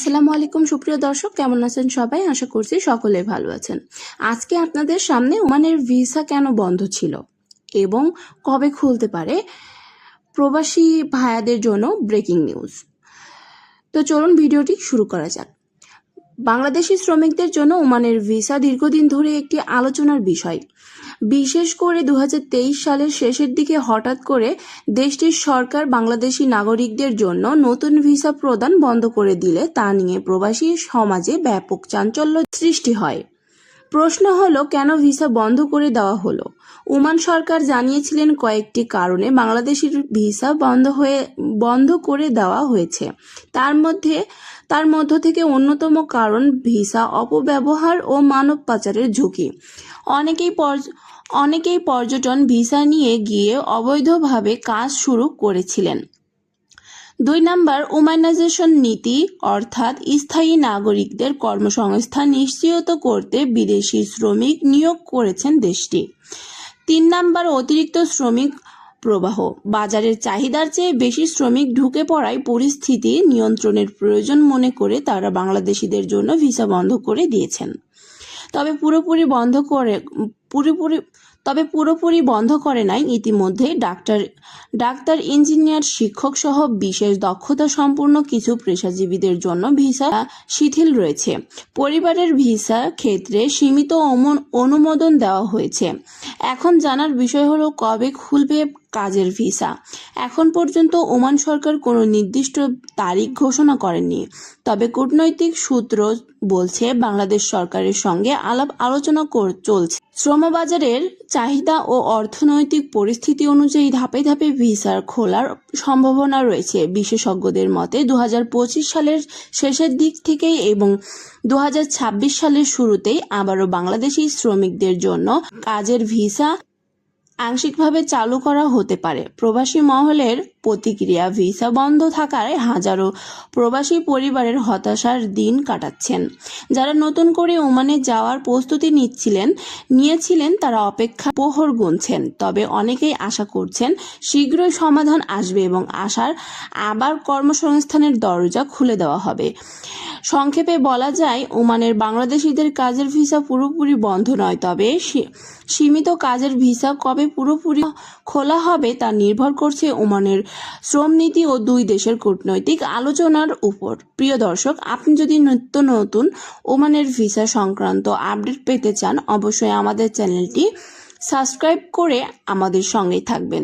আসসালামু আলাইকুম, সুপ্রিয় দর্শক, কেমন আছেন সবাই? আশা করছি সকলে ভালো আছেন। আজকে আপনাদের সামনে ওমানের ভিসা কেন বন্ধ ছিল এবং কবে খুলতে পারে প্রবাসী ভায়াদের জন্য ব্রেকিং নিউজ। তো চলুন ভিডিওটি শুরু করা যাক। বাংলাদেশি শ্রমিকদের জন্য ওমানের ভিসা দীর্ঘদিন ধরে একটি আলোচনার বিষয়। বিশেষ করে দু হাজার তেইশ সালের শেষের দিকে হঠাৎ করে দেশটির সরকার বাংলাদেশি নাগরিকদের জন্য নতুন ভিসা প্রদান বন্ধ করে দিলে তা নিয়ে প্রবাসী সমাজে ব্যাপক চাঞ্চল্য সৃষ্টি হয়। প্রশ্ন হলো, কেন ভিসা বন্ধ করে দেওয়া হলো? ওমান সরকার জানিয়েছিলেন কয়েকটি কারণে। বাংলাদেশের ভিসা বন্ধ হয়ে, বন্ধ করে দেওয়া হয়েছে। তার মধ্যে, তার মধ্য থেকে অন্যতম কারণ ভিসা অপব্যবহার ও মানব পাচারের ঝুঁকি। অনেকেই অনেকেই পর্যটন ভিসা নিয়ে গিয়ে অবৈধভাবে কাজ শুরু করেছিলেন। দুই নাম্বার ওমানাইজেশন নীতি, অর্থাৎ স্থায়ী নাগরিকদের কর্মসংস্থান নিশ্চিত করতে বিদেশি শ্রমিক নিয়োগ করেছেন দেশটি। তিন নাম্বার, অতিরিক্ত শ্রমিক প্রবাহ, বাজারের চাহিদার চেয়ে বেশি শ্রমিক ঢুকে পড়ায় পরিস্থিতি নিয়ন্ত্রণের প্রয়োজন মনে করে তারা বাংলাদেশিদের জন্য ভিসা বন্ধ করে দিয়েছেন। তবে পুরোপুরি বন্ধ করে, পুরোপুরি তবে পুরোপুরি বন্ধ করে নাই ইতিমধ্যে ডাক্তার ডাক্তার ইঞ্জিনিয়ার শিক্ষক সহ বিশেষ দক্ষতা সম্পূর্ণ কিছু পেশাজীবীদের জন্য ভিসা শিথিল রয়েছে। পরিবারের ভিসা ক্ষেত্রে সীমিত অনুমোদন দেওয়া হয়েছে। এখন জানার বিষয় হলো, কবে খুলবে কাজের ভিসা। এখন পর্যন্ত ওমান সরকার কোনো নির্দিষ্ট তারিখ ঘোষণা করেনি। তবে কূটনৈতিক সূত্র বলছে, বাংলাদেশ সরকারের সঙ্গে আলাপ আলোচনা চলছে। শ্রমবাজারের চাহিদা ও অর্থনৈতিক পরিস্থিতি অনুযায়ী ধাপে ধাপে ভিসার খোলার সম্ভাবনা রয়েছে। বিশেষজ্ঞদের মতে দু হাজার পঁচিশ সালের শেষের দিক থেকেই এবং দু হাজার ছাব্বিশ সালের শুরুতেই আবারও বাংলাদেশি শ্রমিকদের জন্য কাজের ভিসা আংশিকভাবে চালু করা হতে পারে। প্রবাসী মহলের প্রতিক্রিয়া, ভিসা বন্ধ থাকায় হাজারো প্রবাসী পরিবারের হতাশার দিন কাটাচ্ছেন। যারা নতুন করে ওমানে যাওয়ার প্রস্তুতি নিচ্ছিলেন, নিয়েছিলেন তারা অপেক্ষা প্রহর গুনছেন। তবে অনেকেই আশা করছেন শীঘ্রই সমাধান আসবে এবং আশার আবার কর্মসংস্থানের দরজা খুলে দেওয়া হবে। সংক্ষেপে বলা যায়, ওমানের বাংলাদেশিদের কাজের ভিসা পুরোপুরি বন্ধ নয়, তবে সীমিত কাজের ভিসা কবে পুরোপুরি খোলা হবে তা নির্ভর করছে ওমানের শ্রমনীতি ও দুই দেশের কূটনৈতিক আলোচনার উপর। প্রিয় দর্শক, আপনি যদি নিত্য নতুন ওমানের ভিসা সংক্রান্ত আপডেট পেতে চান, অবশ্যই আমাদের চ্যানেলটি সাবস্ক্রাইব করে আমাদের সঙ্গেই থাকবেন।